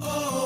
Oh.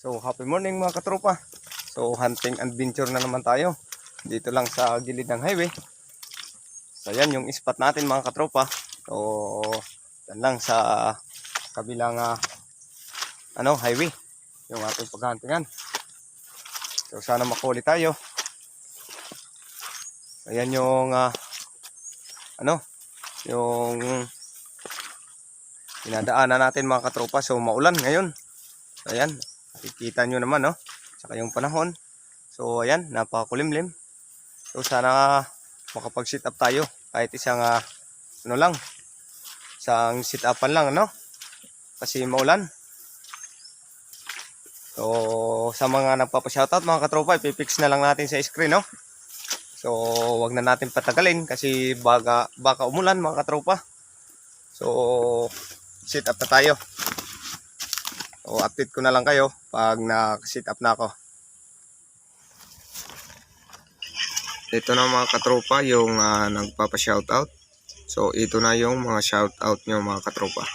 So, happy morning mga katropa. So, hunting adventure na naman tayo. Dito lang sa gilid ng highway. So, yan yung spot natin mga katropa. So, yan lang sa kabilang ah, ano, highway. Yung ating paghuntingan. So, sana makuli tayo. Ayan yung ah, ano, yung dinadaanan natin mga katropa. So, maulan ngayon. So, ayan, Nakikita nyo naman, no? Tsaka yung panahon. So, ayan, napakakulimlim. So, sana makapag-sit up tayo. Kahit isang, ah, ano lang, isang sit upan lang, no? Kasi maulan. So, sa mga nagpapa-shoutout, mga katropa, ipipix na lang natin sa screen, no? So, wag na natin patagalin kasi baka, baka umulan, mga katropa. So, sit up na tayo. O update ko na lang kayo pag na-sit up na ako. Ito na mga katropa yung uh, nagpapa-shoutout. So ito na yung mga shoutout nyo mga katropa.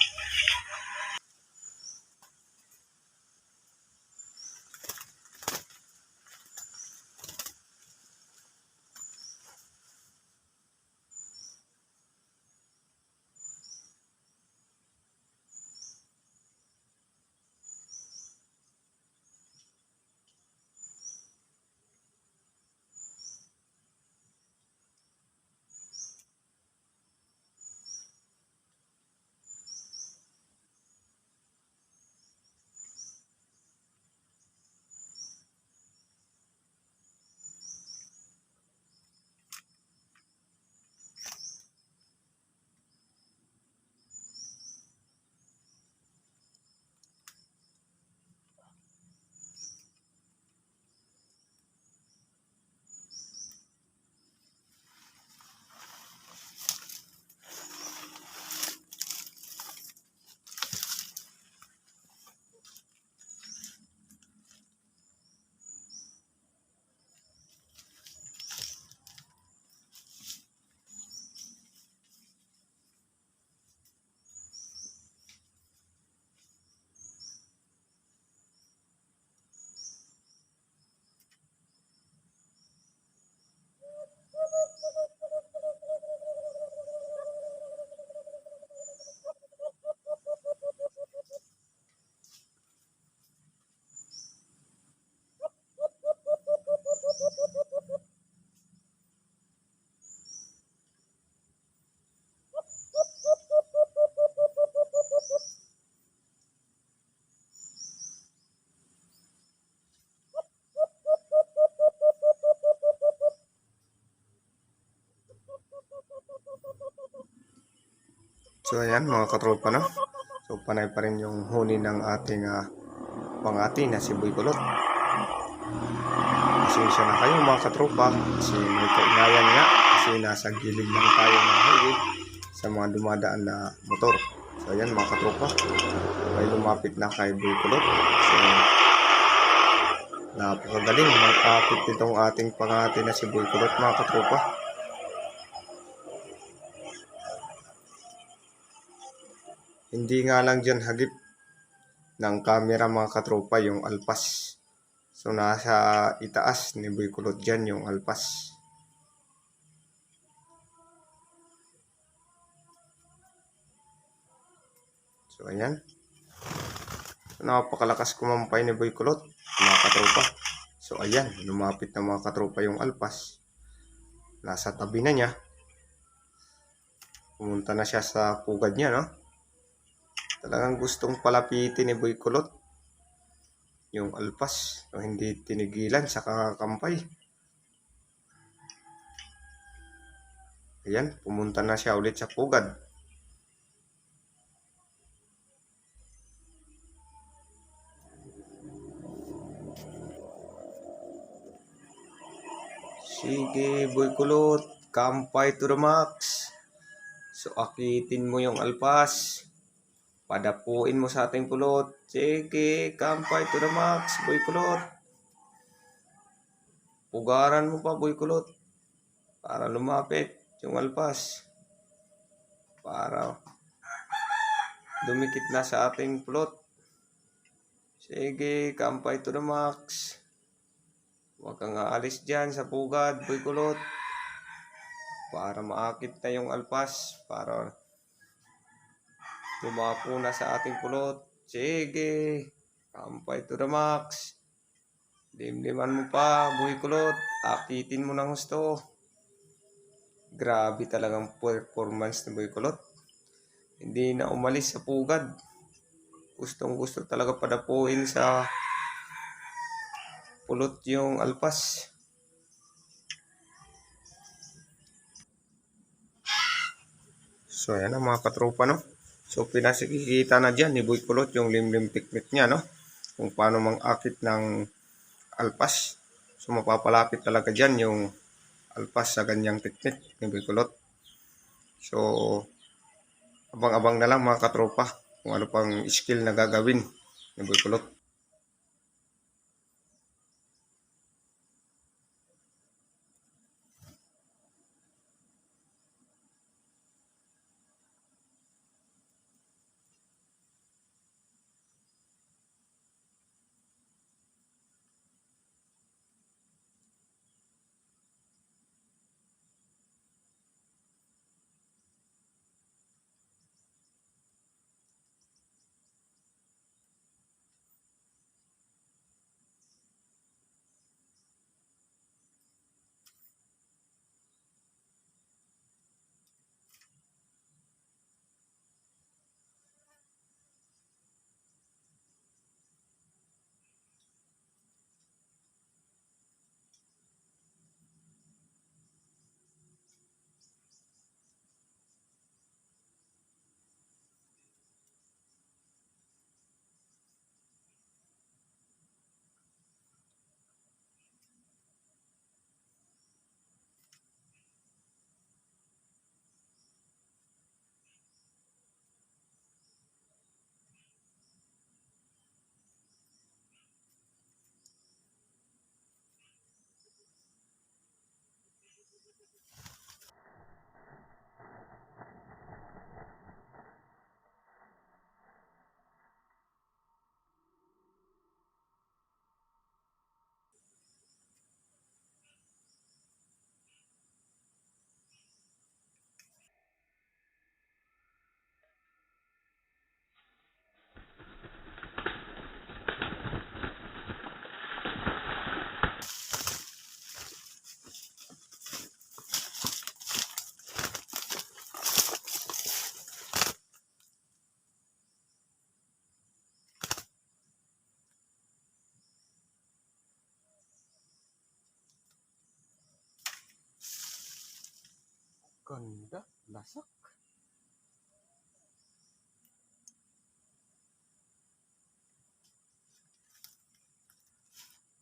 So ayan mga katropa no. So panay pa rin yung huni ng ating uh, pangati na si Boy Kulot. Pasensya na kayo mga katropa kasi may kaingayan nga kasi nasa gilid lang tayo ng highway sa mga dumadaan na motor. So ayan mga katropa may lumapit na kay Boy Kulot. So napakagaling makapit nitong ating pangati na si Boy Kulot mga katropa. Hindi nga lang dyan hagip ng camera mga katropa yung alpas. So nasa itaas ni Boy Kulot dyan yung alpas. So ayan. So, napakalakas kumampay ni Boy Kulot mga katropa. So ayan, lumapit na mga katropa yung alpas. Nasa tabi na niya. Pumunta na siya sa pugad niya, no? Talagang gustong palapitin ni Boy Kulot yung alpas. So, hindi tinigilan sa kakakampay. Ayan, pumunta na siya ulit sa pugad. Sige, boy kulot. Kampay to the max. So, akitin mo yung alpas. Padapuin mo sa ating kulot. Sige, kampay to the max, boy kulot. Pugaran mo pa, boy kulot. Para lumapit yung alpas. Para dumikit na sa ating plot. Sige, kampay to the max. Huwag kang aalis dyan sa pugad, boy kulot. Para maakit na yung alpas. Para tumapo na sa ating pulot. Sige, kampay to the max. Limliman mo pa, boy kulot. Akitin mo ng gusto. Grabe talagang performance ni boy kulot. Hindi na umalis sa pugad. Gustong gusto talaga padapuin sa pulot yung alpas. So, ayan ang mga katropa, no? So, pinasikikita na dyan ni Boy Kulot yung limlim technique niya, no? Kung paano mang-akit ng alpas. So, mapapalapit talaga dyan yung alpas sa ganyang technique ni Boy Kulot. So, abang-abang na lang mga katropa kung ano pang skill na gagawin ni Boy Kulot. Ganda, lasak.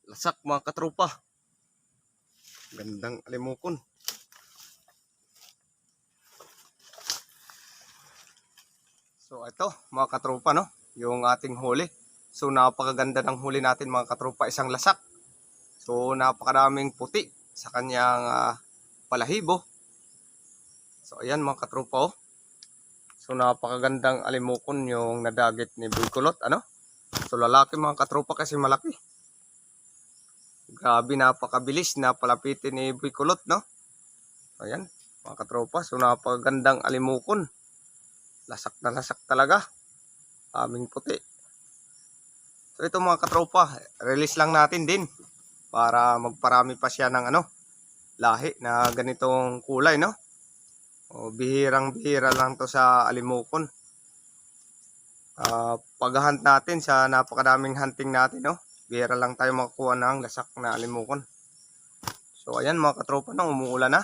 Lasak mga katropa. Gandang alimukon. So ito mga katropa no, yung ating huli. So napakaganda ng huli natin mga katropa, isang lasak. So napakaraming puti sa kanyang ah, palahibo. So ayan mga katropa oh. So napakagandang alimukon yung nadagit ni Bukulot ano. So lalaki mga katropa kasi malaki. Grabe napakabilis na palapitin ni Bukulot no. Ayan mga katropa. So napakagandang alimukon. Lasak na lasak talaga. Aming puti. So ito mga katropa, release lang natin din para magparami pa siya ng ano lahi na ganitong kulay no. O, bihirang bihira lang to sa alimukon. Ah, paghahunt natin sa napakadaming hunting natin, no? Bihira lang tayo makakuha ng lasak na alimukon. So, ayan mga katropa na, umuulan na.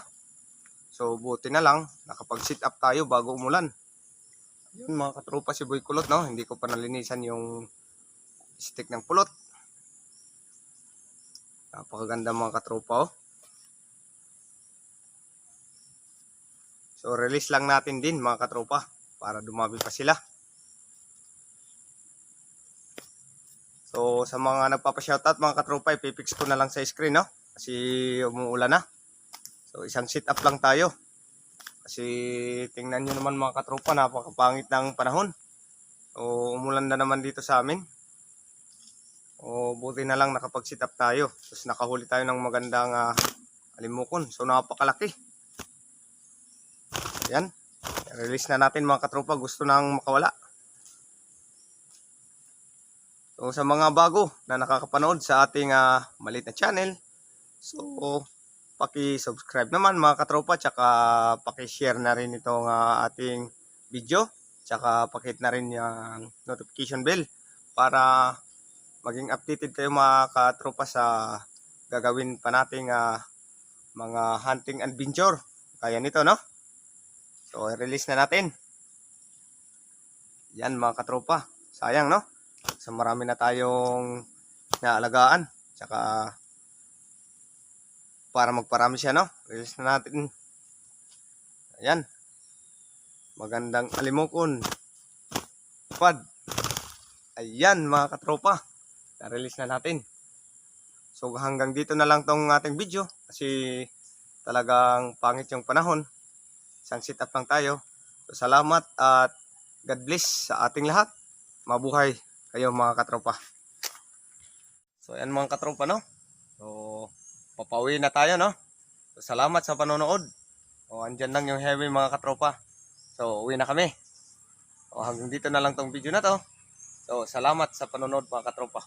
So buti na lang, nakapag-sit up tayo bago umulan. Yun mga katropa si Boy Kulot, no? Hindi ko pa nalinisan yung stick ng pulot. Napakaganda mga katropa, oh. So release lang natin din mga katropa para dumami pa sila. So sa mga nagpapa-shoutout mga katropa, ipipix ko na lang sa screen, no? Kasi umuulan na. So isang sit up lang tayo. Kasi tingnan nyo naman mga katropa, napakapangit ng panahon. So umulan na naman dito sa amin. O buti na lang nakapag-sit up tayo. Tapos nakahuli tayo ng magandang ah, alimukon. So napakalaki. Yan. Release na natin mga katropa. Gusto nang makawala. So sa mga bago na nakakapanood sa ating ah, maliit na channel. So paki-subscribe naman mga katropa. Tsaka paki-share na rin itong ah, ating video. Tsaka pakit na rin yung notification bell para maging updated kayo mga katropa sa gagawin pa nating ah, mga hunting adventure. Kaya nito, no? So, release na natin. Yan mga katropa. Sayang, no? So, marami na tayong naalagaan. Tsaka, para magparami siya, no? Release na natin. Ayan. Magandang alimokon. Pad. Ayan mga katropa. Na-release na natin. So hanggang dito na lang tong ating video. Kasi talagang pangit yung panahon. Isang sit up lang tayo. So salamat at God bless sa ating lahat. Mabuhay kayo mga katropa. So ayan mga katropa no. So papauwi na tayo no. So salamat sa panonood. O andyan lang yung heavy mga katropa. So uwi na kami. O hanggang dito na lang tong video na to. So salamat sa panonood mga katropa.